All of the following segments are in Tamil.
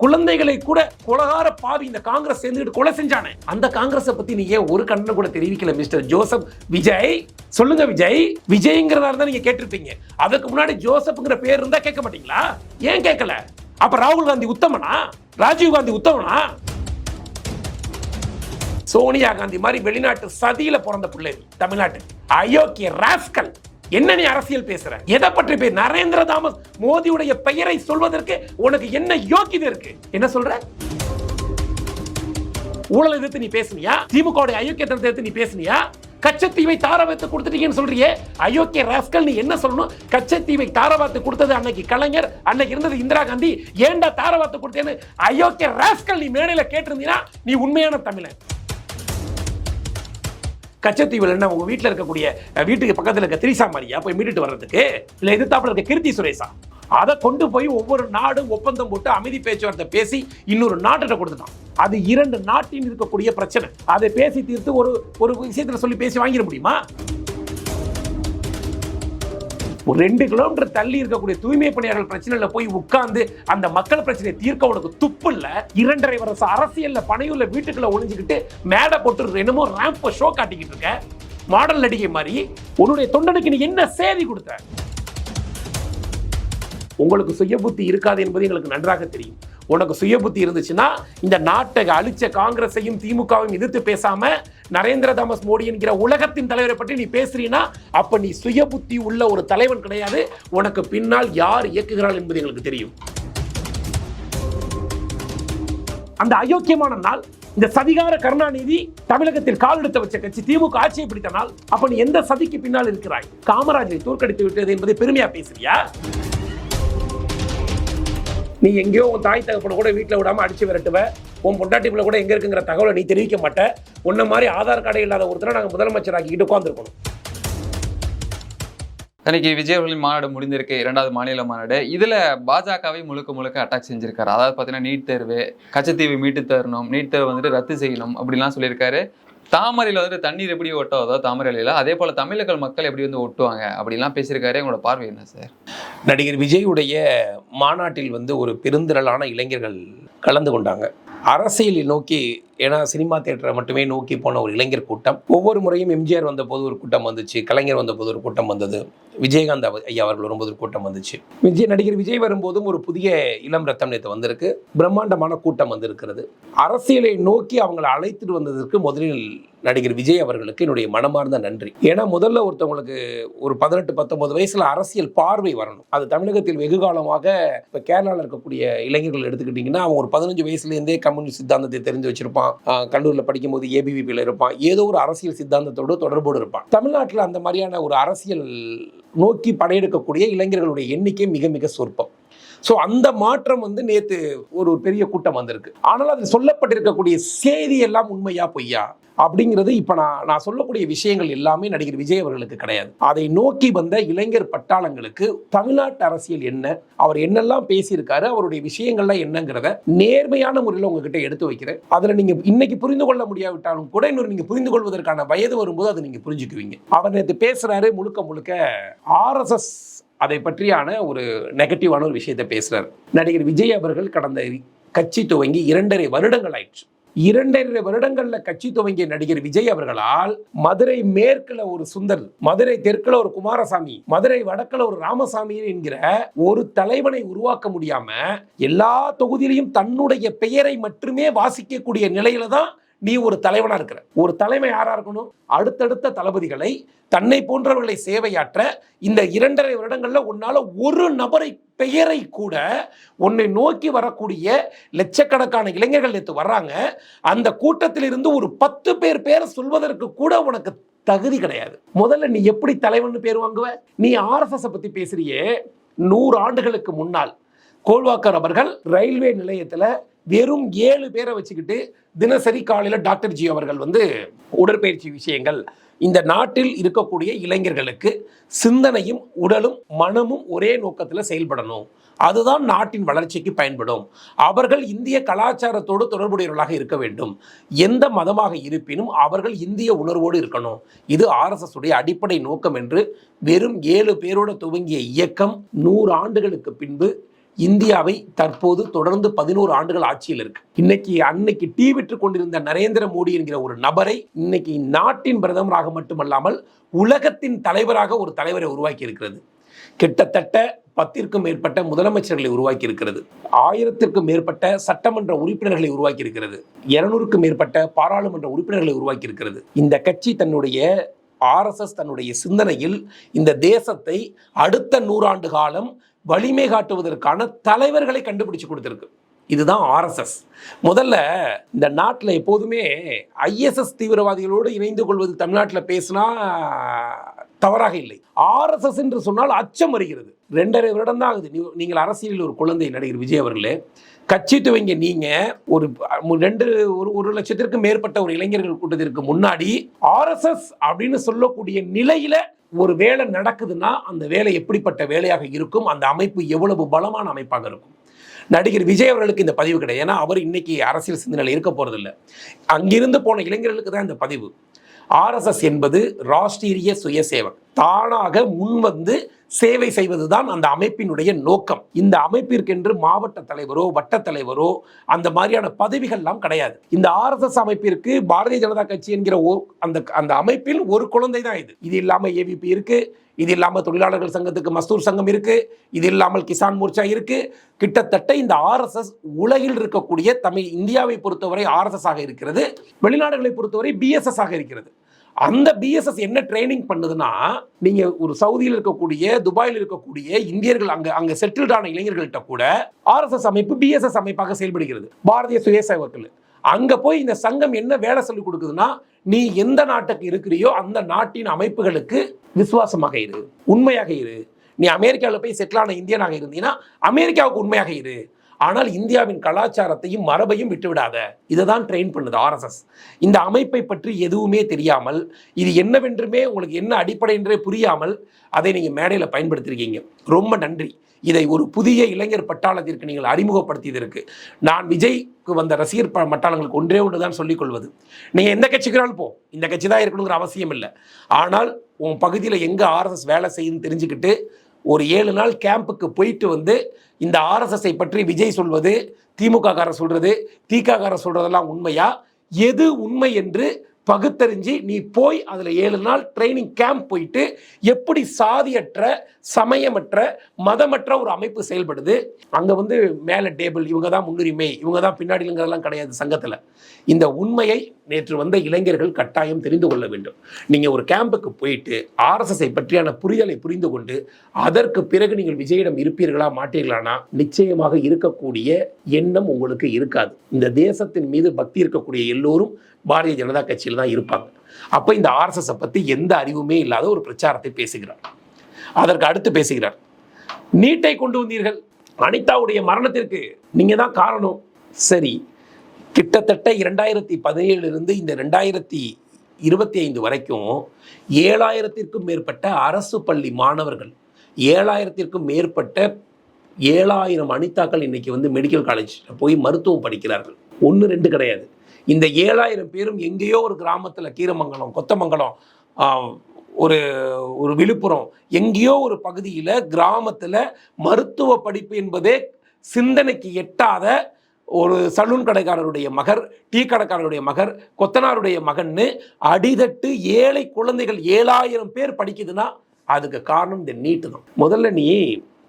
குழந்தைகளை கூட கொலகார பாவி இந்த காங்கிரஸ் சேர்ந்துட்டு கொலை செஞ்சானே. அந்த காங்கிரஸை பத்தி நீ ஏன் ஒரு கண்ணன் கூட தெரிவிக்கல மிஸ்டர் ஜோசப்? விஜய் சொல்லுங்க விஜய். விஜய்ங்கிறதா இருந்தா நீங்க கேட்டிருப்பீங்க. அதுக்கு முன்னாடி ஜோசப்ங்கிற பேர் இருந்தா கேட்க மாட்டீங்களா? ஏன் கேட்கல? அப்ப ராகுல் காந்தி உத்தமனா? ராஜீவ் காந்தி உத்தமனா? சோனியா காந்தி மாதிரி வெளிநாட்டு சதியில பிறந்த பிள்ளை தமிழ்நாட்டு அயோக்கிய ராஸ்கல். என்ன நீ அரசியல் பேசுற? எதை பற்றி பேர் நரேந்திர தாமஸ் மோடியுடைய பெயரை சொல்வதற்கு உனக்கு என்ன யோக்கியது இருக்கு? என்ன சொல்ற? ஊழல் எதிர்த்து நீ பேசுனியா? திமுக அயோக்கியத்தனத்தை எதிர்த்து நீ பேசுனியா? கச்சத்தீவை தாரவாத்து கொடுத்துட்டீங்கன்னு சொல்றியே. அயோக்கிய ராஸ்கல் நீ என்ன சொல்லணும்? கச்சத்தீவை தாரவாத்து கொடுத்தது அன்னைக்கு கலைஞர் அன்னைக்கு இருந்தது இந்திரா காந்தி. ஏண்டா தாரவாத்து கொடுத்தேன்னு? அயோக்கிய ராஸ்கல் நீ மேடையில் கேட்டிருந்தீங்கன்னா நீ உண்மையான தமிழன். கச்சத்தீவில் என்ன உங்க வீட்டில் இருக்கக்கூடிய வீட்டுக்கு பக்கத்தில் இருக்க திரிசா மாதிரியா போய் மீட்டுட்டு வர்றதுக்கு? இல்லை எதிர்த்தாப்பில் இருக்க கிருத்தி சுரேஷா? அதை கொண்டு போய் ஒவ்வொரு நாடும் ஒப்பந்தம் போட்டு அமைதி பேச்சுவார்த்தை பேசி இன்னொரு நாட்டிட்ட கொடுத்துட்டான். அது இரண்டு நாட்டின் இருக்கக்கூடிய பிரச்சனை. அதை பேசி தீர்த்து ஒரு ஒரு விஷயத்தில் சொல்லி பேசி வாங்கிட முடியுமா? ஒரு ரெண்டு கிலோமீட்டர் தள்ளி இருக்கக்கூடிய தூய்மை பணியாளர்கள் பிரச்சனையில போய் உட்கார்ந்து அந்த மக்கள் பிரச்சனையை தீர்க்க உனக்கு துப்பு இல்ல. இரண்டரை வருஷம் அரசியல்ல பனையுள்ள வீட்டுக்குள்ள ஒளிஞ்சுக்கிட்டு மேடை போட்டு என்னமோ ரேம்ப் ஷோ காட்டிக்கிட்டு இருக்க. மாடல் நடிகை மாதிரி உன்னுடைய தொண்டனுக்கு நீ என்ன சேதி கொடுத்த? உங்களுக்கு சுய புத்தி இருக்காது என்பது எங்களுக்கு நன்றாக தெரியும். உனக்கு சுய புத்தி இருந்துச்சுன்னா இந்த நாட்டை அழிச்ச காங்கிரஸையும் திமுகவையும் எதிர்த்து பேசாம நரேந்திர தாமஸ் மோடி என்கிற உலகத்தின் தலைவரை பற்றி நீ பேசுறீன்னா அப்ப நீ சுய புத்தி உள்ள ஒரு தலைவன் கிடையாது. உனக்கு பின்னால் யார் இயக்குகிறாள் என்பது எங்களுக்கு தெரியும். அந்த அயோக்கியமான நாள் இந்த சதிகார கருணாநிதி தமிழகத்தில் கால் எடுத்து வச்ச கட்சி திமுக ஆட்சியை பிடித்த நாள் அப்ப நீ எந்த சதிக்கு பின்னால் இருக்கிறாய்? காமராஜரை தோற்கடித்து விட்டது என்பதை பெருமையா பேசுறியா? நீ எங்கேயோ உன் தாய் தகப்பனை கூட வீட்டில் விடாம அடிச்சு விரட்டுவ. உன் பொண்டாட்டிப்பில் கூட எங்க இருக்குங்கிற தகவலை நீ தெரிவிக்க மாட்ட. உன்ன மாதிரி ஆதார் கார்டு இல்லாத ஒருத்தரை நாங்கள் முதலமைச்சர் ஆக்கிக்கிட்டு உட்காந்துருக்கணும் இன்னைக்கு விஜய் அவர்களின் மாநாடு முடிந்திருக்கு. இரண்டாவது மாநில மாநாடு. இதுல பாஜகவை முழுக்க முழுக்க அட்டாக் செஞ்சிருக்காரு. அதாவது பாத்தீங்கன்னா நீட் தேர்வு கச்சத்தீவு மீட்டு தரணும் நீட் தேர்வு வந்துட்டு ரத்து செய்யணும் அப்படிலாம் சொல்லியிருக்காரு. தாமரையில வந்துட்டு தண்ணீர் எப்படி ஒட்டாதோ தாமரையில அதே போல தமிழர்கள் மக்கள் எப்படி வந்து ஒட்டுவாங்க அப்படிலாம் பேசியிருக்காரு. உங்களோட பார்வை என்ன சார்? நடிகர் விஜயுடைய மாநாட்டில் வந்து ஒரு பெருந்திரளான இளைஞர்கள் கலந்து கொண்டாங்க. அரசியலை நோக்கி ஏன்னா சினிமா தேட்டரை மட்டுமே நோக்கி போன ஒரு இளைஞர் கூட்டம். ஒவ்வொரு முறையும் எம்ஜிஆர் வந்தபோது ஒரு கூட்டம் வந்துச்சு கலைஞர் வந்தபோது ஒரு கூட்டம் வந்தது விஜயகாந்த் ஐயா அவர்கள் வரும்போது ஒரு கூட்டம் வந்துச்சு. விஜய் நடிகர் விஜய் வரும்போதும் ஒரு புதிய இளம் ரத்தம் நேற்று வந்திருக்கு பிரம்மாண்டமான கூட்டம் வந்திருக்கிறது. அரசியலை நோக்கி அவங்களை அழைத்துட்டு வந்ததற்கு முதலில் நடிகர் விஜய் அவர்களுக்கு என்னுடைய மனமார்ந்த நன்றி. ஏன்னா முதல்ல ஒருத்தவங்களுக்கு ஒரு பதினெட்டு பத்தொன்பது வயசுல அரசியல் பார்வை வரணும். அது தமிழகத்தில் வெகு காலமாக இப்போ கேரளாவில் இருக்கக்கூடிய இளைஞர்கள் எடுத்துக்கிட்டிங்கன்னா அவன் ஒரு பதினஞ்சு வயசுலேருந்தே கம்யூனிஸ்ட் சித்தாந்தத்தை தெரிஞ்சு வச்சிருப்பான். கல்லூரியில் படிக்கும்போது ஏபிவிபியில் இருப்பான். ஏதோ ஒரு அரசியல் சித்தாந்தத்தோடு தொடர்போடு இருப்பான். தமிழ்நாட்டில் அந்த மாதிரியான ஒரு அரசியல் நோக்கி படையெடுக்கக்கூடிய இளைஞர்களுடைய எண்ணிக்கை மிக மிக சொற்பம். ஸோ அந்த மாற்றம் வந்து நேற்று ஒரு பெரிய கூட்டம் வந்திருக்கு. ஆனால் அதில் சொல்லப்பட்டிருக்கக்கூடிய செய்தி எல்லாம் உண்மையா பொய்யா? அப்படிங்கிறது இப்போ நான் நான் சொல்லக்கூடிய விஷயங்கள் எல்லாமே நடிகர் விஜய் அவர்களுக்கு கிடையாது. அதை நோக்கி வந்த இளைஞர் பட்டாளங்களுக்கு தமிழ்நாட்டு அரசியல் என்ன அவர் என்னெல்லாம் பேசியிருக்காரு அவருடைய விஷயங்கள்லாம் என்னங்கிறத நேர்மையான முறையில் உங்ககிட்ட எடுத்து வைக்கிறேன். அதில் நீங்கள் இன்னைக்கு புரிந்து கொள்ள முடியாவிட்டாலும் கூட இன்னொரு நீங்கள் புரிந்து கொள்வதற்கான வயது வரும்போது அதை நீங்கள் புரிஞ்சுக்குவீங்க. அவர் நேற்று பேசுகிறாரு முழுக்க முழுக்க ஆர்எஸ்எஸ் அதை பற்றியான ஒரு நெகட்டிவான ஒரு விஷயத்தை பேசுகிறார் நடிகர் விஜய் அவர்கள் கடந்த கட்சி துவங்கி இரண்டரை வருடங்கள் ஆயிடுச்சு இரண்டரை வருடங்கள்ல கட்சி துவங்கிய நடிகர் விஜய் அவர்களால் மதுரை மேற்குல ஒரு சுந்தர் மதுரை தெற்குல ஒரு குமாரசாமி மதுரை வடக்குல ஒரு ராமசாமி என்கிற ஒரு தலைவனை உருவாக்க முடியாம எல்லா தொகுதியிலையும் தன்னுடைய பெயரை மட்டுமே வாசிக்கக்கூடிய நிலையில தான் நீ ஒரு தலைவனா இருக்கிற. ஒரு தலைமை யாரா இருக்கணும்? அடுத்தடுத்த தளபதிகளை தன்னை போன்றவர்களை சேவையாற்ற இந்த இரண்டரை வருடங்கள்ல உன்னால ஒரு நபரை பெயரை கூட உன்னை நோக்கி வரக்கூடிய லட்சக்கணக்கான இளைஞர்கள் நேற்று வர்றாங்க. அந்த கூட்டத்திலிருந்து ஒரு பத்து பேர் பேரை சொல்வதற்கு கூட உனக்கு தகுதி கிடையாது. முதல்ல நீ எப்படி தலைவன் பேர் வாங்குவ? நீ ஆர்எஸ்எஸ் பத்தி பேசுறியே. நூறு ஆண்டுகளுக்கு முன்னால் கோல்வாக்கர் அவர்கள் ரயில்வே நிலையத்தில் வெறும் ஏழு பேரை வச்சுக்கிட்டு தினசரி காலையில் டாக்டர் ஜி அவர்கள் வந்து உடற்பயிற்சி விஷயங்கள் இந்த நாட்டில் இருக்கக்கூடிய இளைஞர்களுக்கு சிந்தனையும் உடலும் மனமும் ஒரே நோக்கத்தில் செயல்படணும். அதுதான் நாட்டின் வளர்ச்சிக்கு பயன்படும். அவர்கள் இந்திய கலாச்சாரத்தோடு தொடர்புடையவர்களாக இருக்க வேண்டும். எந்த மதமாக இருப்பினும் அவர்கள் இந்திய உணர்வோடு இருக்கணும். இது ஆர்எஸ்எஸ் உடைய அடிப்படை நோக்கம் என்று வெறும் ஏழு பேரோட துவங்கிய இயக்கம் நூறு ஆண்டுகளுக்கு பின்பு இந்தியாவை தற்போது தொடர்ந்து பதினோரு ஆண்டுகள் ஆட்சியில் இருக்கு. இன்னைக்கு அன்னைக்கு டீ விற்று கொண்டிருந்த நரேந்திர மோடி என்கிற ஒரு நபரை இன்னைக்கு நாட்டின் பிரதமராக மட்டுமல்லாமல் உலகத்தின் தலைவராக ஒரு தலைவரை உருவாக்கி இருக்கிறது. கிட்டத்தட்ட பத்திற்கும் மேற்பட்ட முதலமைச்சர்களை உருவாக்கி இருக்கிறது. ஆயிரத்திற்கும் மேற்பட்ட சட்டமன்ற உறுப்பினர்களை உருவாக்கி இருக்கிறது. இருநூறுக்கும் மேற்பட்ட பாராளுமன்ற உறுப்பினர்களை உருவாக்கி இருக்கிறது. இந்த கட்சி தன்னுடைய ஆர்எஸ்எஸ் தன்னுடைய சிந்தனையில் இந்த தேசத்தை அடுத்த நூறாண்டு காலம் வலிமை காட்டுவதற்கான தலைவர்களை கண்டுபிடிச்சு கொடுத்துருக்கு. இதுதான் ஆர்எஸ்எஸ் முதல்ல இந்த நாட்டில் எப்போதுமே ஐஎஸ்எஸ் தீவிரவாதிகளோடு இணைந்து கொள்வது தமிழ்நாட்டில் பேசினா தவறாக இல்லை. ஆர்எஸ்எஸ் என்று சொன்னால் அச்சம் வருகிறது. ரெண்டரை வருடம் தான் ஆகுது. நீங்கள் அரசியலில் ஒரு குழந்தை நடிகர் விஜய் அவர்களே கட்சி துவங்க நீங்கள் ஒரு ரெண்டு ஒரு ஒரு லட்சத்திற்கும் மேற்பட்ட ஒரு இளைஞர்கள் கூட்டத்திற்கு முன்னாடி ஆர்எஸ்எஸ் அப்படின்னு சொல்லக்கூடிய நிலையில் ஒரு வேலை நடக்குதுன்னா அந்த வேலை எப்படிப்பட்ட வேலையாக இருக்கும்? அந்த அமைப்பு எவ்வளவு பலமான அமைப்பாக இருக்கும்? நடிகர் விஜய் அவர்களுக்கு இந்த பதிவு கிடையாது. ஏன்னா அவர் இன்னைக்கு அரசியல் சிந்தனையில் இருக்க போறதில்லை. அங்கிருந்து போன இளைஞர்களுக்கு தான் இந்த பதிவு. ஆர்எஸ்எஸ் என்பது ராஷ்டிரிய சுயசேவக். தானாக முன்வந்து சேவை செய்வதுதான் அந்த அமைப்பினுடைய நோக்கம். இந்த அமைப்பிற்கென்று மாவட்ட தலைவரோ வட்ட தலைவரோ அந்த மாதிரியான பதவிகள்லாம் கிடையாது. இந்த ஆர்எஸ்எஸ் அமைப்பிற்கு பாரதிய ஜனதா கட்சி என்கிற ஓ- அந்த அந்த அமைப்பில் ஒரு குழந்தை தான் இது. இது இல்லாம ஏவிபி இருக்கு இது இல்லாம தொழிலாளர்கள் சங்கத்துக்கு மஸ்தூர் சங்கம் இருக்கு இது இல்லாமல் கிசான் மோர்ச்சா இருக்கு. கிட்டத்தட்ட இந்த ஆர்எஸ்எஸ் உலகில் இருக்கக்கூடிய தமிழ் இந்தியாவை பொறுத்தவரை ஆர்எஸ்எஸ் ஆக இருக்கிறது வெளிநாடுகளை பொறுத்தவரை பிஎஸ்எஸ் ஆக இருக்கிறது. அந்த பிஎஸ்எஸ் என்ன ட்ரைனிங் பண்ணுதுன்னா நீங்க ஒரு சவுதியில் இருக்கக்கூடிய துபாயில் இருக்கக்கூடிய இந்தியர்கள் அங்க அங்க செட்டில்டான இளைஞர்கள்ட்ட கூட ஆர்எஸ்எஸ் அமைப்பு பிஎஸ்எஸ் அமைப்பாக செயல்படுகிறது. பாரதிய சுயசேவர்கள் அங்க போய் இந்த சங்கம் என்ன வேலை சொல்லி கொடுக்குதுன்னா நீ எந்த நாட்டுக்கு இருக்கிறியோ அந்த நாட்டின் அமைப்புகளுக்கு விசுவாசமாக இரு. உண்மையாக இரு. நீ அமெரிக்காவில் போய் செட்டிலான இந்தியனாக இருந்தீங்கன்னா அமெரிக்காவுக்கு உண்மையாக இரு. ஆனால் இந்தியாவின் கலாச்சாரத்தையும் மரபையும் விட்டுவிடாத. இதை தான் ட்ரெயின் பண்ணுது ஆர்எஸ்எஸ் இந்த அமைப்பை பற்றி எதுவுமே தெரியாமல் இது என்னவென்றுமே உங்களுக்கு என்ன அடிப்படை என்றே புரியாமல் அதை நீங்கள் மேடையில் பயன்படுத்தியிருக்கீங்க ரொம்ப நன்றி. இதை ஒரு புதிய இளைஞர் பட்டாளத்திற்கு நீங்கள் அறிமுகப்படுத்தியதற்கு. நான் விஜய்க்கு வந்த ரசிகர் மட்டாளங்களுக்கு பட்டாளங்களுக்கு ஒன்றே ஒன்று தான் சொல்லிக் கொள்வது. நீங்கள் எந்த கட்சிக்குனாலும் போ. இந்த கட்சி தான் இருக்கணுங்கிற அவசியம் இல்லை. ஆனால் உன் பகுதியில் எங்கே ஆர்எஸ்எஸ் வேலை செய்யுன்னு தெரிஞ்சுக்கிட்டு ஒரு ஏழு நாள் கேம்புக்கு போயிட்டு வந்து இந்த ஆர்எஸ்எஸ்ஐ பற்றி விஜய் சொல்வது திமுக காரர் சொல்கிறது திக சொல்கிறதெல்லாம் உண்மையா? எது உண்மை என்று பகுத்தறிஞ்சு நீ போய் அதில் ஏழு நாள் ட்ரைனிங் கேம்ப் போயிட்டு எப்படி சாதியற்ற சமயமற்ற மதமற்ற ஒரு அமைப்பு செயல்படுது? அங்கே வந்து மேலே டேபிள் இவங்க தான் முன்னுரிமை இவங்க தான் பின்னாடிங்கிறதெல்லாம் கிடையாது சங்கத்தில். இந்த உண்மையை நேற்று வந்த இளைஞர்கள் கட்டாயம் தெரிந்து கொள்ள வேண்டும். நீங்கள் ஒரு கேம்புக்கு போயிட்டு ஆர்எஸ்எஸ்ஐ பற்றியான புரிதலை புரிந்து கொண்டு அதற்கு பிறகு நீங்கள் விஜயிடம் இருப்பீர்களா மாட்டீர்களானா நிச்சயமாக இருக்கக்கூடிய எண்ணம் உங்களுக்கு இருக்காது. இந்த தேசத்தின் மீது பக்தி இருக்கக்கூடிய எல்லோரும் பாரதிய ஜனதா கட்சியில் தான் இருப்பாங்க. அப்போ இந்த ஆர்எஸ்எஸை பற்றி எந்த அறிவுமே இல்லாத ஒரு பிரச்சாரத்தை பேசுகிறார். அதற்கு அடுத்து பேசுகிறார். நீட்டை கொண்டு வந்தீர்கள். அனிதாவுடைய மரணத்திற்கு நீங்க தான் காரணம். சரி கிட்டத்தட்ட இரண்டாயிரத்தி பதினேழுலேருந்து இந்த ரெண்டாயிரத்தி இருபத்தி ஐந்து வரைக்கும் ஏழாயிரத்திற்கும் மேற்பட்ட அரசு பள்ளி மாணவர்கள் ஏழாயிரத்திற்கும் மேற்பட்ட ஏழாயிரம் அனிதாக்கள் இன்னைக்கு வந்து மெடிக்கல் காலேஜில் போய் மருத்துவம் படிக்கிறார்கள். ஒன்று ரெண்டு கிடையாது. இந்த ஏழாயிரம் பேரும் எங்கேயோ ஒரு கிராமத்தில் கீரமங்கலம் கொத்தமங்கலம் ஒரு ஒரு விழுப்புரம் எங்கேயோ ஒரு பகுதியில் கிராமத்தில் மருத்துவ படிப்பு என்பதே சிந்தனைக்கு எட்டாத ஒரு சலூன் கடைக்காரருடைய மகர் டீ கடைக்காரருடைய மகர் கொத்தனாருடைய மகன்னு அடிதட்டு ஏழை குழந்தைகள் ஏழாயிரம் பேர் படிக்குதுன்னா அதுக்கு காரணம் இந்த நீட்டு தான் முதல்ல நீ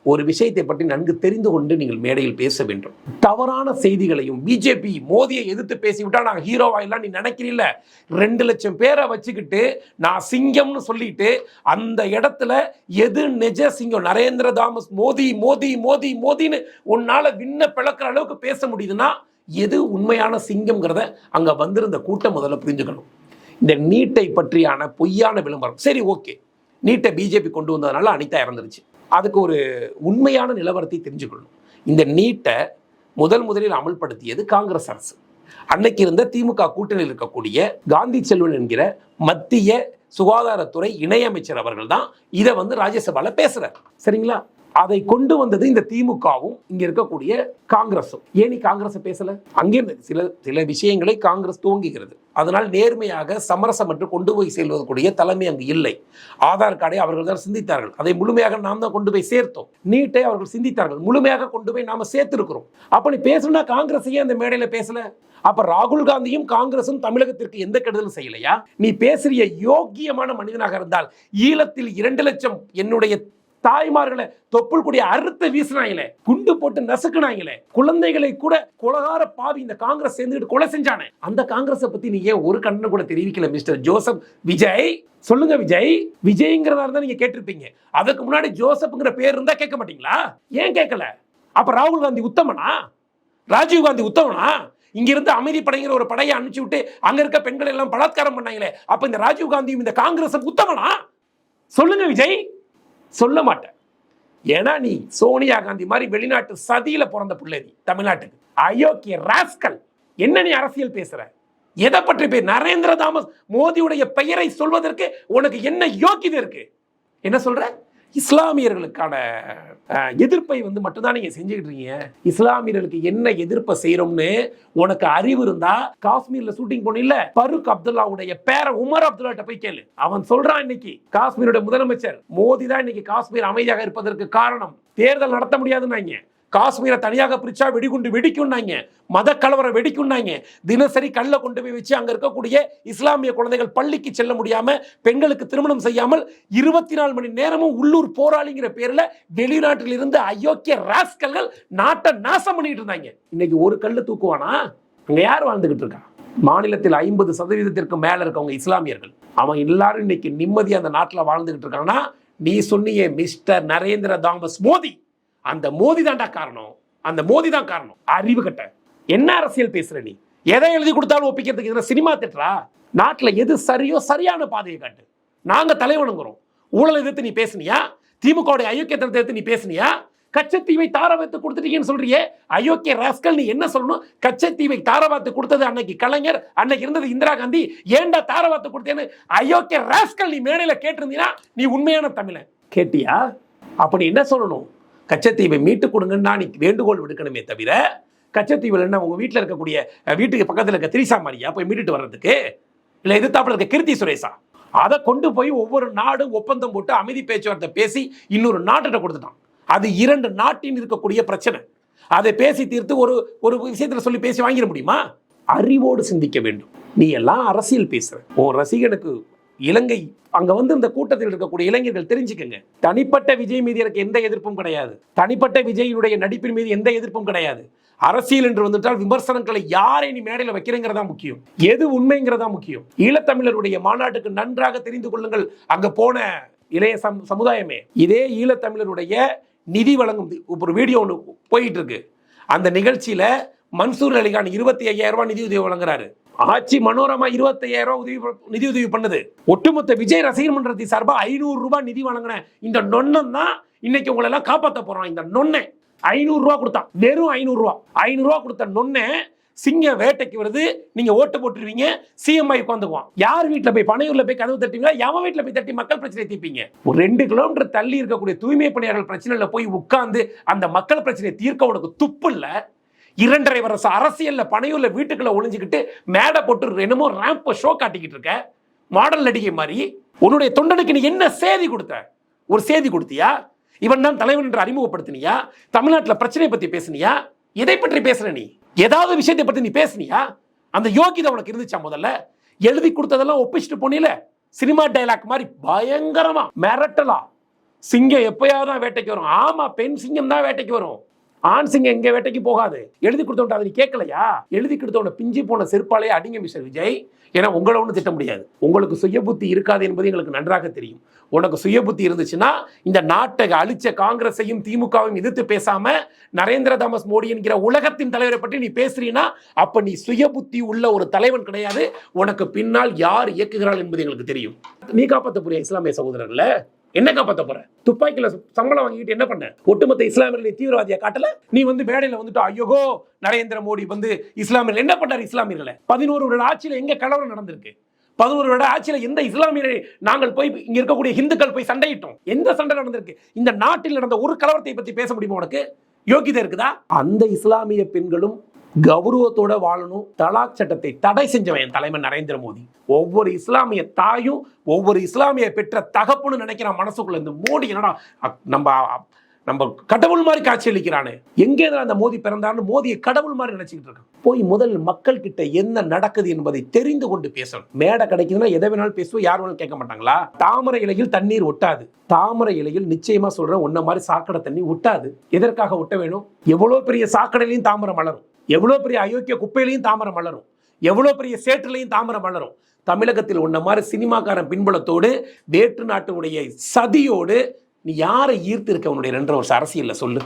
ஒரு விஷயத்தை பற்றி நன்கு தெரிந்து கொண்டு நீங்கள் மேடையில் பேச வேண்டும். தவறான செய்திகளையும் பிஜேபி மோதியை எதிர்த்து பேசிவிட்டா நான் ஹீரோவா எல்லாம் நீ நினைக்கிறீல்ல? ரெண்டு லட்சம் பேரை வச்சுக்கிட்டு நான் சிங்கம்னு சொல்லிட்டு அந்த இடத்துல எது நிஜ சிங்கம்? நரேந்திர தாமஸ் மோதி மோதி மோதி மோதின்னு உன்னால விண்ண பிளக்கிற அளவுக்கு பேச முடியுதுன்னா எது உண்மையான சிங்கம்ங்கிறத அங்க வந்திருந்த கூட்டம் முதல்ல புரிஞ்சுக்கணும். இந்த நீட்டை பற்றியான பொய்யான விளம்பரம். சரி ஓகே. நீட்டை பிஜேபி கொண்டு வந்ததுனால அனிதா இறந்துருச்சு. அதுக்கு ஒரு உண்மையான நிலவரத்தை தெரிஞ்சுக்கணும் இந்த நீட்டை முதல் முதலில் அமல்படுத்தியது காங்கிரஸ் அரசு. அன்னைக்கு இருந்த திமுக கூட்டணியில் இருக்கக்கூடிய காந்தி செல்வன் என்கிற மத்திய சுகாதாரத்துறை இணையமைச்சர் அவர்கள் தான் இதை வந்து ராஜ்யசபால பேசுறார். சரிங்களா? அதை கொண்டு வந்தது இந்த திமுகவும் இங்க இருக்கக்கூடிய காங்கிரஸும் ஏன் நீ காங்கிரஸ் பேசல? அங்கே சில சில விஷயங்களை காங்கிரஸ் துவங்குகிறது. அதனால் நேர்மையாக சமரசம் என்று கொண்டு போய் செல்வதற்குரிய தலைமை அங்கு இல்லை. ஆதார் கார்டை அவர்கள் தான் சிந்தித்தார்கள். அதை முழுமையாக நாம் தான் கொண்டு போய் சேர்த்தோம். நீட்டை அவர்கள் சிந்தித்தார்கள். முழுமையாக கொண்டு போய் நாம சேர்த்திருக்கிறோம். அப்படி நீ பேசணும்னா காங்கிரஸையே அந்த மேடையில பேசல? அப்ப ராகுல் காந்தியும் காங்கிரசும் தமிழகத்திற்கு எந்த கெடுதலும் செய்யலையா? நீ பேசுறிய யோக்கியமான மனிதனாக இருந்தால் ஈழத்தில் இரண்டு லட்சம் என்னுடைய தாய்மார்களை தொப்புள் கூடிய அறுத்து வீசினாங்களே குண்டு போட்டு நசுக்குனாங்களே குழந்தைகளை கூட குலகார பாவி இந்த காங்கிரஸ் சேர்ந்துட்டு கொலை செஞ்சானே. அந்த காங்கிரஸை பத்தி நீ ஏன் ஒரு கண்ணு கூட தெரிவிக்கல மிஸ்டர் ஜோசப்? விஜய் சொல்லுங்க விஜய். விஜய்ங்கிறதா இருந்தா நீங்க கேட்டிருப்பீங்க. அதுக்கு முன்னாடி ஜோசப்ங்கிற பேர் இருந்தா கேட்க மாட்டீங்களா? ஏன் கேட்கல? அப்ப ராகுல் காந்தி உத்தமனா? ராஜீவ் காந்தி உத்தமனா? இங்கிருந்து அமைதி படைங்கிற ஒரு படையை அனுப்பிச்சு விட்டு அங்க இருக்க பெண்கள் எல்லாம் பலாத்காரம் பண்ணாங்களே அப்ப இந்த ராஜீவ் காந்தியும் இந்த காங்கிரஸ் உத்தமனா? சொல்லுங்க விஜய். சொல்ல மாட்டேன். ஏன்னா நீ சோனியா காந்தி மாதிரி வெளிநாட்டு சதியில பிறந்த பிள்ளை நீ தமிழ்நாட்டுக்கு. அயோக்கிய ராஸ்கல். என்ன நீ அரசியல் பேசுற? எதை பற்றி பேர் நரேந்திர தாமஸ் மோதியுடைய பெயரை சொல்வதற்கு உனக்கு என்ன யோக்கியது இருக்கு? என்ன சொல்ற? இஸ்லாமியர்களுக்கான எதிர்ப்பை வந்து மட்டும்தான் நீங்க செஞ்சுக்கிட்டு இருக்கீங்க. இஸ்லாமியர்களுக்கு என்ன எதிர்ப்பை செய்யறோம்னு உனக்கு அறிவு இருந்தா காஷ்மீர்ல ஷூட்டிங் போனில்ல பருக் அப்துல்லாவுடைய பேர உமர் அப்துல்லாட்ட போய் கேளு. அவன் சொல்றான் இன்னைக்கு காஷ்மீருடைய முதலமைச்சர் மோடி தான் இன்னைக்கு காஷ்மீர் அமைதியாக இருப்பதற்கு காரணம். தேர்தல் நடத்த முடியாதுன்னாங்க. காஷ்மீரை தனியாக பிரிச்சா வெடிகுண்டு வெடிக்கும்னாங்க. மத கலவரம் வெடிக்கும்னாங்க. தினசரி கல்ல கொண்டு போய் வச்சு அங்கே இருக்கக்கூடிய இஸ்லாமிய குழந்தைகள் பள்ளிக்கு செல்ல முடியாம பெண்களுக்கு திருமணம் செய்யாமல் இருபத்தி நாலு மணி நேரமும் உள்ளூர் போராளிங்கிற பேர்ல வெளிநாட்டில் இருந்து அயோக்கிய ராஸ்கல்கள் நாட்டை நாசம் பண்ணிட்டு இருந்தாங்க. இன்னைக்கு ஒரு கல்லு தூக்குவானா? அங்க யார் வாழ்ந்துகிட்டு இருக்கா? மாநிலத்தில் ஐம்பது சதவீதத்திற்கு மேல இருக்கவங்க இஸ்லாமியர்கள். அவன் எல்லாரும் இன்னைக்கு நிம்மதியாக அந்த நாட்டில் வாழ்ந்துகிட்டு இருக்காங்கன்னா நீ சொன்னியே மிஸ்டர் நரேந்திர தாமஸ் மோடி அந்த மோதி தான்டா காரணம். அந்த மோதி தான் காரணம். அறிவு கட்ட. என்ன அரசியல் பேசுற நீ? எதை எழுதி கொடுத்தாலும் ஒப்பிக்கிறதுக்கு இதுல சினிமா திட்டுறா நாட்டில் எது சரியோ சரியான பாதையை காட்டு. நாங்கள் தலைவனுங்கிறோம் ஊழல் எதிர்த்து நீ பேசுனியா? திமுகவுடைய அயோக்கியத்தனத்தை எடுத்து நீ பேசுனியா? கச்சத்தீவை தாரவாத்து கொடுத்துட்டீங்கன்னு சொல்றியே. அயோக்கிய ராஸ்கல் நீ என்ன சொல்லணும்? கச்சத்தீவை தாரவாத்து கொடுத்தது அன்னைக்கு கலைஞர் அன்னைக்கு இருந்தது இந்திரா காந்தி. ஏன்டா தாரவாத்து கொடுத்தேன்னு அயோக்கிய ராஸ்கல் நீ மேடையில் கேட்டிருந்தீங்கன்னா நீ உண்மையான தமிழன். கேட்டியா? அப்படி என்ன சொல்லணும்? கச்சத்தீவை மீட்டு கொடுங்கன்னு நீ வேண்டுகோள் விடுக்கணுமே தவிர கச்சத்தீவில் என்ன உங்கள் வீட்டில் இருக்கக்கூடிய வீட்டுக்கு பக்கத்தில் இருக்க திரிசா மாதிரியா போய் மீட்டுட்டு வர்றதுக்கு? இல்லை எதிர்த்தாப்பில் இருக்க கீர்த்தி சுரேஷா? அதை கொண்டு போய் ஒவ்வொரு நாடும் ஒப்பந்தம் போட்டு அமைதி பேச்சுவார்த்தை பேசி இன்னொரு நாட்டிட்ட கொடுத்துட்டான். அது இரண்டு நாட்டின் இருக்கக்கூடிய பிரச்சனை. அதை பேசி தீர்த்து ஒரு ஒரு விஷயத்தில் சொல்லி பேசி வாங்கிட முடியுமா? அறிவோடு சிந்திக்க வேண்டும். நீ எல்லாம் அரசியல் பேசுற. உன் ரசிகனுக்கு இலங்கை அங்க வந்து இந்த கூட்டத்தில் இருக்கக்கூடிய இளைஞர்கள் தெரிஞ்சுக்கங்க. தனிப்பட்ட விஜய் மீது எனக்கு எந்த எதிர்ப்பும் கிடையாது. தனிப்பட்ட விஜயினுடைய நடிப்பின் மீது எந்த எதிர்ப்பும் கிடையாது. அரசியல் என்று வந்துட்டால் விமர்சனங்களை யாரை நீ மேடையில் வைக்கிறேங்கிறதா முக்கியம். எது உண்மைங்கிறதா முக்கியம். ஈழத்தமிழருடைய மாநாட்டுக்கு நன்றாக தெரிந்து கொள்ளுங்கள். அங்க போன இளைய சம் சமுதாயமே. இதே ஈழத்தமிழருடைய நிதி வழங்கும் ஒரு வீடியோ ஒன்று போயிட்டு இருக்கு. அந்த நிகழ்ச்சியில மன்சூர் அலிகான் இருபத்தி ஐயாயிரம் ரூபாய் நிதி உதவி வழங்குறாரு. ஆட்சி மனோரமா இருபத்தையாயிரம் ரூபாய் உதவி நிதி உதவி பண்ணுது. ஒட்டுமொத்த விஜய் ரசிகர் மன்றத்தை சார்பாக ஐநூறு ரூபாய் நிதி வழங்கின இந்த நொண்ணன் தான் இன்னைக்கு உங்களை எல்லாம் காப்பாற்ற போறான். இந்த நொண்ணை. ஐநூறு ரூபா கொடுத்தான். வெறும் ஐநூறு ரூபா ஐநூறு ரூபா கொடுத்த நொண்ணை சிங்க வேட்டைக்கு வருது. நீங்க ஓட்டு போட்டுருவீங்க. சிஎம்ஐ உட்காந்துக்குவான். யார் வீட்டில் போய் பனையூர்ல போய் கதவு தட்டுவீங்களா? எவன் வீட்டில் போய் தட்டி மக்கள் பிரச்சனை தீர்ப்பீங்க? ஒரு ரெண்டு கிலோமீட்டர் தள்ளி இருக்கக்கூடிய தூய்மை பணியாளர்கள் பிரச்சனையில போய் உட்கார்ந்து அந்த மக்கள் பிரச்சனையை தீர்க்க உனக்கு துப்பு இல்லை. இரண்டரை வருஷம் அரசியலில் பனையூர்ல வீட்டுக்குள்ள ஒளிஞ்சுக்கிட்டு மேடை போட்டு என்னமோ ரேம்ப் ஷோ காட்டிக்கிட்டு இருக்க. மாடல் நடிகை மாதிரி உன்னுடைய தொண்டனுக்கு நீ என்ன செய்தி கொடுத்த? ஒரு செய்தி கொடுத்தியா? இவன் தான் தலைவன் என்று அறிமுகப்படுத்தினியா? தமிழ்நாட்டில் பிரச்சனையை பற்றி பேசுனியா? எதை பற்றி பேசுற நீ? ஏதாவது விஷயத்தை பற்றி நீ பேசுனியா? அந்த யோகிதை உனக்கு இருந்துச்சா முதல்ல? எழுதி கொடுத்ததெல்லாம் ஒப்பிச்சுட்டு போனில? சினிமா டைலாக் மாதிரி பயங்கரமா மிரட்டலா. சிங்கம் எப்பயாவது தான் வேட்டைக்கு வரும். ஆமா பெண் சிங்கம் தான் வேட்டைக்கு வரும். ஆண் சிங்க எங்க வேட்டைக்கு போகாது. எழுதி கொடுத்தவன்ட்ட அதை நீ கேட்கலையா? எழுதி கொடுத்தவன பிஞ்சு போன செருப்பாலே அடிங்க மிஸ்டர் விஜய். ஏன்னா உங்களை ஒன்றும் திட்ட முடியாது. உங்களுக்கு சுய புத்தி இருக்காது என்பது எங்களுக்கு நன்றாக தெரியும். உனக்கு சுய புத்தி இருந்துச்சுன்னா இந்த நாட்டை அழிச்ச காங்கிரஸையும் திமுகவையும் எதிர்த்து பேசாம நரேந்திர தாமஸ் மோடி என்கிற உலகத்தின் தலைவரை பற்றி நீ பேசுறீன்னா அப்ப நீ சுய புத்தி உள்ள ஒரு தலைவன் கிடையாது. உனக்கு பின்னால் யார் இயக்குகிறாள் என்பது எங்களுக்கு தெரியும். நீ காப்பாற்ற இஸ்லாமிய சகோதரர்ல என்ன காப்பாற்ற போற? துப்பாக்கியில சம்பளம் வாங்கிட்டு என்ன பண்ண? ஒட்டுமொத்த இஸ்லாமியர்களை தீவிரவாதியா காட்டல? நீ வந்து மேடையில வந்துட்டு ஐயோகோ நரேந்திர மோடி வந்து இஸ்லாமியர்கள் என்ன பண்ணார் இஸ்லாமியர்களை? பதினோரு வருட ஆட்சியில எங்க கலவரம் நடந்திருக்கு? பதினோரு வருட ஆட்சியில் எந்த இஸ்லாமியரை நாங்கள் போய் இங்க இருக்கக்கூடிய இந்துக்கள் போய் சண்டையிட்டோம்? எந்த சண்டை நடந்திருக்கு? இந்த நாட்டில் நடந்த ஒரு கலவரத்தை பத்தி பேச முடியுமா உனக்கு? யோகிதை இருக்குதா? அந்த இஸ்லாமிய பெண்களும் கௌரவத்தோட வாழணும். தலாக் சட்டத்தை தடை செஞ்சவன் என் நரேந்திர மோடி. ஒவ்வொரு இஸ்லாமிய தாயும் ஒவ்வொரு இஸ்லாமிய பெற்ற தகப்புன்னு நினைக்கிற மனசுக்குள்ள இந்த மோடி என்னடா நம்ம நம்ம கடவுள் மாதிரி காட்சியளிக்கிறானே எங்கே அந்த மோதி பிறந்தான்னு மோதியை கடவுள் மாதிரி நினைச்சுக்கிட்டு இருக்கான். போய் முதல் மக்கள் கிட்ட என்ன நடக்குது என்பதை தெரிந்து கொண்டு பேசணும். மேடை கிடைக்குதுன்னா எதை வேணாலும் பேசுவோம் யார் வேணாலும் கேட்க மாட்டாங்களா? தாமரை இலையில் தண்ணீர் ஒட்டாது. தாமரை இலையில் நிச்சயமா சொல்றேன் உன்ன மாதிரி சாக்கடை தண்ணி ஒட்டாது. எதற்காக ஒட்ட வேணும்? எவ்வளவு பெரிய சாக்கடையிலையும் தாமரை மலரும். எவ்வளவு பெரிய அயோக்கிய குப்பையிலையும் தாமரை மலரும். எவ்வளவு பெரிய சேற்றுலையும் தாமரை மலரும். தமிழகத்தில் உன்ன மாதிரி சினிமாக்காரன் பின்புலத்தோடு வேற்று நாட்டுடைய சதியோடு நீ யாரை ஈர்த்து இருக்க உன்னுடைய ரெண்டரை வருஷம் அரசியலில் சொல்லு?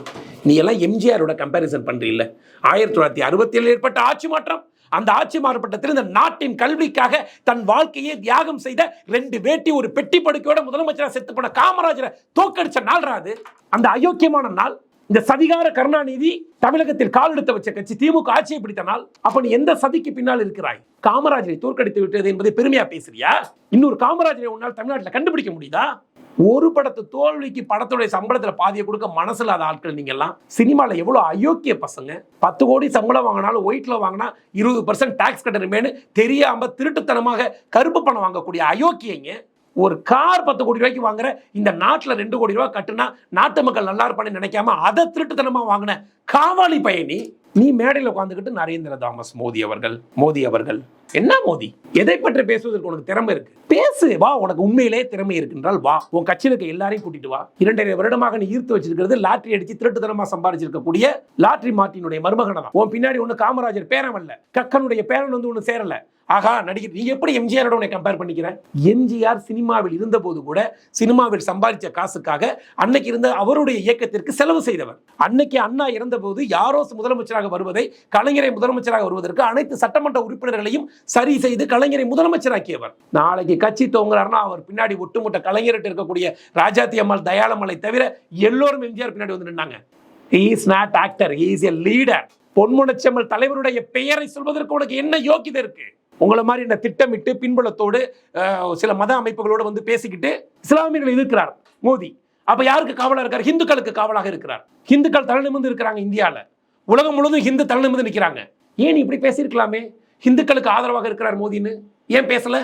நீ எல்லாம் எம்ஜிஆரோட கம்பேரிசன் பண்றீல்ல. ஆயிரத்தி தொள்ளாயிரத்தி அறுபத்தி ஏழு ஏற்பட்ட ஆட்சி மாற்றம் அந்த ஆட்சி மாற்றப்பட்டத்தில் இந்த நாட்டின் கல்விக்காக தன் வாழ்க்கையை தியாகம் செய்த ரெண்டு வேட்டி ஒரு பெட்டி படுக்கையோட முதலமைச்சரா செத்து போன காமராஜரை தோக்கடிச்ச நாள் அது? அந்த அயோக்கியமான நாள் இந்த சதிகார கருணாநிதி தமிழகத்தில் கால் எடுத்து வச்ச கட்சி திமுக ஆட்சியை பிடித்த நாள் அப்ப நீ எந்த சதிக்கு பின்னால் இருக்கிறாய்? காமராஜரை தோற்கடித்து விட்டது என்பதை பெருமையா பேசுறியா? இன்னொரு காமராஜரை உன்னால் தமிழ்நாட்டில் கண்டுபிடிக்க முடியுதா? ஒரு படத்து தோல்விக்கு படத்துடைய சம்பளத்துல பாதியை கொடுக்க மனசில் இல்லாத ஆட்கள் நீங்க எல்லாம் எவ்வளோ அயோக்கிய பசங்க? பத்து கோடி சம்பளம் வாங்கினாலும் ஒயிட்ல வாங்கினா இருபது பர்சன்ட் டாக்ஸ் கட்டணுமேனு தெரியாம திருட்டுத்தனமாக கருப்பு பணம் வாங்கக்கூடிய அயோக்கியங்க. ஒரு கார் பத்து கோடி ரூபாய்க்கு வாங்குற இந்த நாட்டில் ரெண்டு கோடி ரூபாய் கட்டுனா நாட்டு மக்கள் நல்லா இருப்பான்னு நினைக்காம அதை திருட்டுத்தனமா வாங்கின காவாலி பயணி நீ மேடையில் உட்காந்துக்கிட்டு நரேந்திர தாமஸ் மோடி அவர்கள் மோடி அவர்கள். என்ன மோதி? எதை பற்றி பேசுவதற்கு உனக்கு திறமை இருக்கு? பேசு வா உனக்கு உண்மையிலே திறமை இருக்குன்றால் வா. உன் கட்சியில் இருக்க எல்லாரையும் கூட்டிட்டு வா. இரண்டரை வருடமாக நீ ஈர்த்து வச்சிருக்கிறது லாட்ரி அடிச்சு திருட்டுத்தனமா சம்பாதிச்சிருக்கக்கூடிய லாட்ரி மார்ட்டினுடைய மருமகனை தான். உன் பின்னாடி ஒன்று காமராஜர் பேரன் அல்ல கக்கனுடைய பேரன் வந்து ஒன்று சேரல. ஆகா நடிகர் நீ எப்படி எம்ஜிஆரோட உன்னை கம்பேர் பண்ணிக்கிற? எம்ஜிஆர் சினிமாவில் இருந்தபோது கூட சினிமாவில் சம்பாதிச்ச காசுக்காக அன்னைக்கு இருந்த அவருடைய இயக்கத்திற்கு செலவு செய்தவர். அன்னைக்கு அண்ணா இறந்தபோது யாரோ முதலமைச்சராக வருவதை கலைஞரை முதலமைச்சராக வருவதற்கு அனைத்து சட்டமன்ற உறுப்பினர்களையும் சரி செய்து கலைஞரை முதலமைச்சராக்கியவர். நாளைக்கு கட்சி தோங்குறாருன்னா அவர் பின்னாடி ஒட்டுமொத்த கலைஞர்கிட்ட இருக்கக்கூடிய ராஜாத்தி அம்மாள் தயாளமலை தவிர எல்லோரும் எம்ஜிஆர் பின்னாடி வந்து நின்னாங்க. Is not actor is a leader பொன்முனச்செம்மல் தலைவருடைய பெயரை சொல்வதற்கு உனக்கு என்ன யோக்கியதை இருக்கு? உங்களை மாதிரி இந்த திட்டமிட்டு பின்புலத்தோடு சில மத அமைப்புகளோடு வந்து பேசிக்கிட்டு இஸ்லாமியர்கள் இருக்கிறார் மோடி அப்ப யாருக்கு காவலாக இருக்கார்? ஹிந்துக்களுக்கு காவலாக இருக்கிறார். ஹிந்துக்கள் தலைநிமிந்து இருக்கிறாங்க இந்தியாவில் உலகம் முழுவதும் ஹிந்து தலைநிமிந்து நிற்கிறாங்க ஏன் இப்படி பேசியிருக்கலாமே? ஹிந்துக்களுக்கு ஆதரவாக இருக்கிறார் மோடின்னு ஏன் பேசல?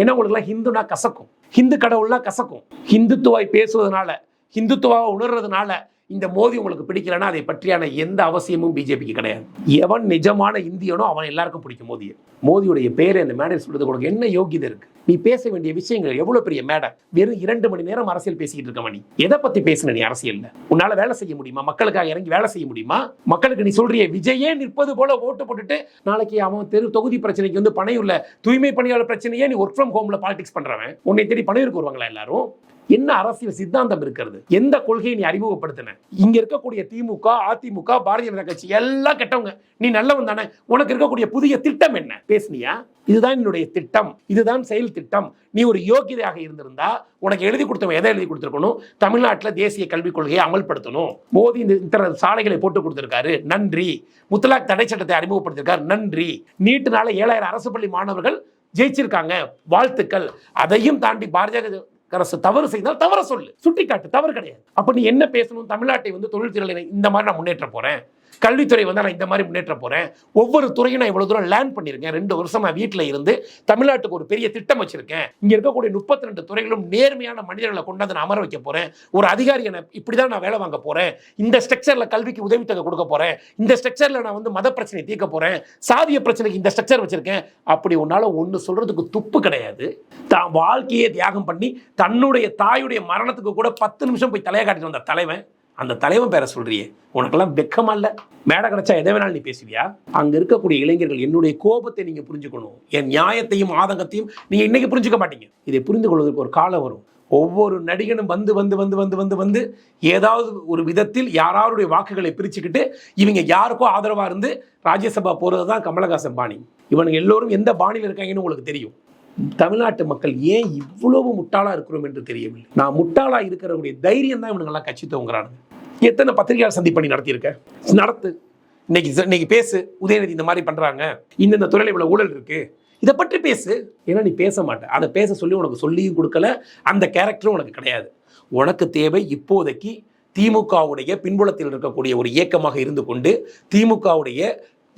ஏன்னா உங்களுக்குலாம் ஹிந்துனா கசக்கும். ஹிந்து கடவுள்னா கசக்கும். ஹிந்துத்துவாய் பேசுவதனால ஹிந்துத்துவாவை உணர்றதுனால இந்த மோதி உங்களுக்கு பிடிக்கலன்னா அதை பற்றியான எந்த அவசியமும் பிஜேபிக்கு கிடையாது. எவன் நிஜமான இந்தியனோ அவன் எல்லாருக்கும் பிடிக்கும் மோதியை. மோதியுடைய பேரை அந்த மேடையில் சொல்றது உனக்கு என்ன யோகியதை இருக்கு? நீ பேச வேண்டிய விஷயங்கள் எவ்வளவு பெரிய மேடை? வெறும் இரண்டு மணி நேரம் அரசியல் பேசிக்கிட்டு இருக்க நீ எதை பத்தி பேசுன நீ அரசியல்ல? உன்னால வேலை செய்ய முடியுமா? மக்களுக்காக இறங்கி வேலை செய்ய முடியுமா? மக்களுக்கு நீ சொல்றிய விஜயே நிற்பது போல ஓட்டு போட்டுட்டு நாளைக்கு அவன் தெரு தொகுதி பிரச்சனைக்கு வந்து பணையுள்ள தூய்மை பணியாளர் பிரச்சனையே நீ ஒர்க் ஃப்ரம் ஹோம்ல பாலிடிக்ஸ் பண்றவன். உன்னை தேடி பணையூருக்கு வருவாங்களா எல்லாரும்? என்ன அரசியல் சித்தாந்தம் இருக்கிறது? எந்த கொள்கையை நீ அறிமுகப்படுத்தின? இங்க இருக்கக்கூடிய திமுக அதிமுக பாரதிய ஜனதா கட்சி எல்லாம் கெட்டவங்க. நீ நல்லவன் தானே. உனக்கு இருக்கக்கூடிய புதிய திட்டம் என்ன? பேசுனியா? இதுதான் என்னுடைய திட்டம். இதுதான் செயல் திட்டம். நீ ஒரு யோகிதையாக இருந்திருந்தா உனக்கு எழுதி கொடுத்தவன் எதை எழுதி கொடுத்துருக்கணும்? தமிழ்நாட்டில் தேசிய கல்விக் கொள்கையை அமல்படுத்தணும். மோதி இந்த இத்தனை சாலைகளை போட்டு கொடுத்துருக்காரு. நன்றி. முத்தலாக் தடை சட்டத்தை அறிமுகப்படுத்திருக்காரு. நன்றி. நீட்டுனால ஏழாயிரம் அரசு பள்ளி மாணவர்கள் ஜெயிச்சிருக்காங்க. வாழ்த்துக்கள். அதையும் தாண்டி பாரதிய அரசு தவறு செய்தால் தவற சொல்லு. சுட்டிக்காட்டு தவறு கிடையாது. அப்ப நீ என்ன பேசணும்? தமிழ்நாட்டை வந்து தொழில் திறனை இந்த மாதிரி நான் முன்னேற்ற போறேன். கல்வித்துறை வந்து நான் இந்த மாதிரி முன்னேற்ற போகிறேன் ஒவ்வொரு துறையும் நான் இவ்வளோ தூரம் லேர்ன் பண்ணியிருக்கேன். ரெண்டு வருஷமாக வீட்டில் இருந்து தமிழ்நாட்டுக்கு ஒரு பெரிய திட்டம் வச்சிருக்கேன். இங்கே இருக்கக்கூடிய முப்பத்தி ரெண்டு துறைகளும் நேர்மையான மனிதர்களை கொண்டாந்து நான் அமர வைக்க போகிறேன் ஒரு அதிகாரி இப்படி தான் நான் வேலை வாங்க போகிறேன் இந்த ஸ்ட்ரக்சரில் கல்விக்கு உதவித்தொகை கொடுக்க போகிறேன் இந்த ஸ்ட்ரக்சரில் நான் வந்து மத பிரச்சனை தீர்க்க போகிறேன் சாதிய பிரச்சனைக்கு இந்த ஸ்ட்ரக்சர் வச்சிருக்கேன். அப்படி உன்னால ஒன்று சொல்கிறதுக்கு துப்பு கிடையாது. தான் வாழ்க்கையை தியாகம் பண்ணி தன்னுடைய தாயுடைய மரணத்துக்கு கூட பத்து நிமிஷம் போய் தலையை காட்டிட்டு வந்த தலைவன். அந்த தலைவன் பேரை சொல்றியே. உனக்கெல்லாம் வெக்கமா இல்ல. மேடை கிடைச்சா எதை வேணாலும் நீ பேசுவியா? அங்க இருக்கக்கூடிய இளைஞர்கள் என்னுடைய கோபத்தை நீங்க புரிஞ்சுக்கணும். என் நியாயத்தையும் ஆதங்கத்தையும் நீங்க இன்னைக்கு புரிஞ்சுக்க மாட்டீங்க. இதை புரிந்து கொள்வதற்கு ஒரு காலம் வரும். ஒவ்வொரு நடிகனும் வந்து வந்து வந்து வந்து வந்து வந்து ஏதாவது ஒரு விதத்தில் யாராருடைய வாக்குகளை பிரிச்சுக்கிட்டு இவங்க யாருக்கோ ஆதரவா இருந்து ராஜ்யசபா போறது தான் கமலஹாசன் பாணி. இவனுங்க எல்லோரும் எந்த பாணியில் இருக்காங்கன்னு உங்களுக்கு தெரியும். தமிழ்நாட்டு மக்கள் ஏன் இவ்வளவு முட்டாளாக இருக்கிறோம் என்று தெரியவில்லை? நான் முட்டாளாக இருக்கிறவருடைய தைரியம் தான் இவனுங்கெல்லாம் கட்சி தோங்குறானுங்க எத்தனை பத்திரிகையாளர் சந்திப்பு பண்ணி நடத்தியிருக்க? நடத்து. இன்னைக்கு இன்னைக்கு பேசு. உதயநிதி இந்த மாதிரி பண்ணுறாங்க இந்தந்த துறையில் இவ்வளோ ஊழல் இருக்குது இதை பற்றி பேசு. ஏன்னா நீ பேச மாட்டேன் அதை பேச சொல்லி உனக்கு சொல்லியும் கொடுக்கல. அந்த கேரக்டரும் உனக்கு கிடையாது. உனக்கு தேவை இப்போதைக்கு திமுகவுடைய பின்புலத்தில் இருக்கக்கூடிய ஒரு இயக்கமாக இருந்து கொண்டு திமுகவுடைய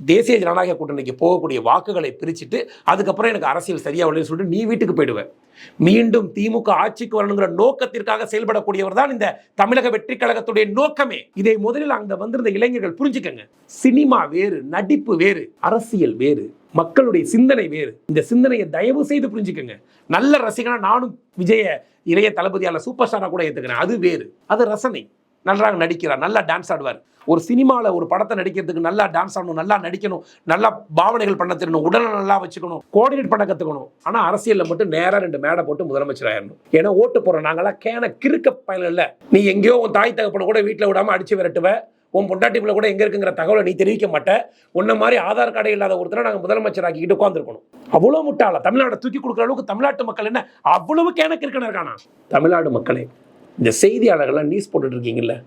தேசிய ஜனநாயக கூட்டணிக்கு போகக்கூடிய வாக்குகளை பிரிச்சுட்டு அதுக்கப்புறம் எனக்கு அரசியல் சரியா சொல்லிட்டு நீ வீட்டுக்கு போயிடுவேன் மீண்டும் திமுக ஆட்சிக்கு வரணுங்கிற நோக்கத்திற்காக செயல்படக்கூடியவர் தான் இந்த தமிழக வெற்றி கழகத்துடைய நோக்கமே. இதை முதலில் அங்க வந்திருந்த இளைஞர்கள் புரிஞ்சுக்கங்க. சினிமா வேறு நடிப்பு வேறு அரசியல் வேறு மக்களுடைய சிந்தனை வேறு. இந்த சிந்தனையை தயவு செய்து புரிஞ்சுக்கங்க. நல்ல ரசிகனா நானும் விஜய இளைய தளபதியால சூப்பர் ஸ்டாரா கூட ஏத்துக்கிறேன். அது வேறு. அது ரசனை. நன்றாக நடிக்கிறார் நல்லா டான்ஸ் ஆடுவார். ஒரு சினிமாவில் ஒரு படத்தை நடிக்கிறதுக்கு நல்லா டான்ஸ் ஆடணும் நல்லா நடிக்கணும் நல்லா பாவனைகள் பண்ண தெரியணும் உடலை நல்லா வச்சுக்கணும் கோஆர்டினேட் பண்ண கற்றுக்கணும் ஆனால் அரசியலில் மட்டும் நேராக ரெண்டு மேடை போட்டு முதலமைச்சர் ஆயிடணும் ஏன்னா ஓட்டு போகிறோம் நாங்களாம் கேன கிறுக்க பயனில்லை இல்லை. நீ எங்கேயோ உன் தாய் தகப்பனை கூட வீட்டில் விடாமல் அடித்து விரட்டுவ. உன் பொண்டாட்டி பிள்ளை கூட எங்கே இருக்குங்கிற தகவலை நீ தெரிவிக்க மாட்டேன் உன்ன மாதிரி ஆதார் கார்டு இல்லாத ஒருத்தரை நாங்கள் முதலமைச்சர் ஆக்கிட்டு உட்காந்துருக்கணும் அவ்வளோ முட்டாள. தமிழ்நாட்டை தூக்கி கொடுக்குற அளவுக்கு தமிழ்நாட்டு மக்கள் என்ன அவ்வளவு கேன கிறுக்கணும் இருக்கானா? தமிழ்நாடு மக்களே இந்த செய்தியாளர்கள்லாம் நியூஸ் போட்டுட்டு இருக்கீங்கல்ல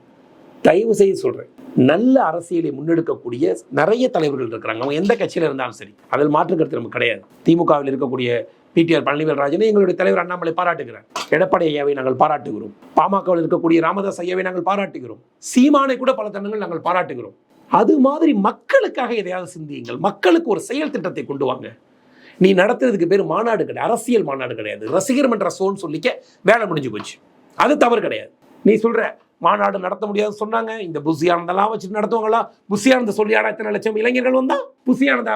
தயவு செய்து சொல்கிறேன் நல்ல அரசியலை முன்னெடுக்கக்கூடிய நிறைய தலைவர்கள் இருக்கிறாங்க. அவங்க எந்த கட்சியில் இருந்தாலும் சரி. அதில் மாற்று கருத்து நமக்கு கிடையாது. திமுகவில் இருக்கக்கூடிய பிடிஆர் பழனிவேல் ராஜனை எங்களுடைய தலைவர் அண்ணாமலை பாராட்டுகிறார். எடப்பாடி ஐயாவை நாங்கள் பாராட்டுகிறோம். பாமகவில் இருக்கக்கூடிய ராமதாஸ் ஐயாவை நாங்கள் பாராட்டுகிறோம். சீமானை கூட பல தருணங்கள் நாங்கள் பாராட்டுகிறோம். அது மாதிரி மக்களுக்காக எதையாவது சிந்தியுங்கள். மக்களுக்கு ஒரு செயல் திட்டத்தை கொண்டு வாங்க. நீ நடத்துறதுக்கு பேர் மாநாடு கிடையாது. அரசியல் மாநாடு கிடையாது. ரசிகர் மன்ற சோன்னு சொல்லிக்க வேலை முடிஞ்சு போச்சு. அது தவறு கிடையாது. நீ சொல்கிற மாநாடு நடத்த முடியாதுன்னு சொன்னாங்க இந்த புசியானந்தெல்லாம் வச்சுட்டு நடத்துவாங்களா? புசியானந்த சொல்லியாடா இத்தனை லட்சம் இளைஞர்கள் வந்தால் புசியானந்த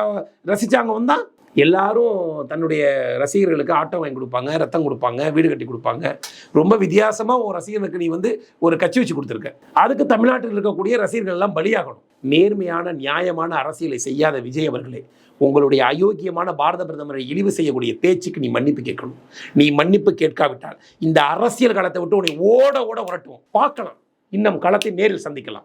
ரசிச்சாங்க வந்தால் எல்லாரும் தன்னுடைய ரசிகர்களுக்கு ஆட்டம் வாங்கி கொடுப்பாங்க ரத்தம் கொடுப்பாங்க வீடு கட்டி கொடுப்பாங்க. ரொம்ப வித்தியாசமாக ஒரு ரசிகனுக்கு நீ வந்து ஒரு கட்சி வச்சு கொடுத்துருக்க. அதுக்கு தமிழ்நாட்டில் இருக்கக்கூடிய ரசிகர்கள்லாம் பலியாகணும். நேர்மையான நியாயமான அரசியலை செய்யாத விஜய் அவர்களே. உங்களுடைய அயோக்கியமான பாரத பிரதமரை இழிவு செய்யக்கூடிய பேச்சுக்கு நீ மன்னிப்பு கேட்கணும். நீ மன்னிப்பு கேட்காவிட்டால் இந்த அரசியல் களத்தை விட்டு உன்னை ஓட ஓட உரட்டுவோம். பார்க்கலாம். இன்னும் களத்தை நேரில் சந்திக்கலாம்.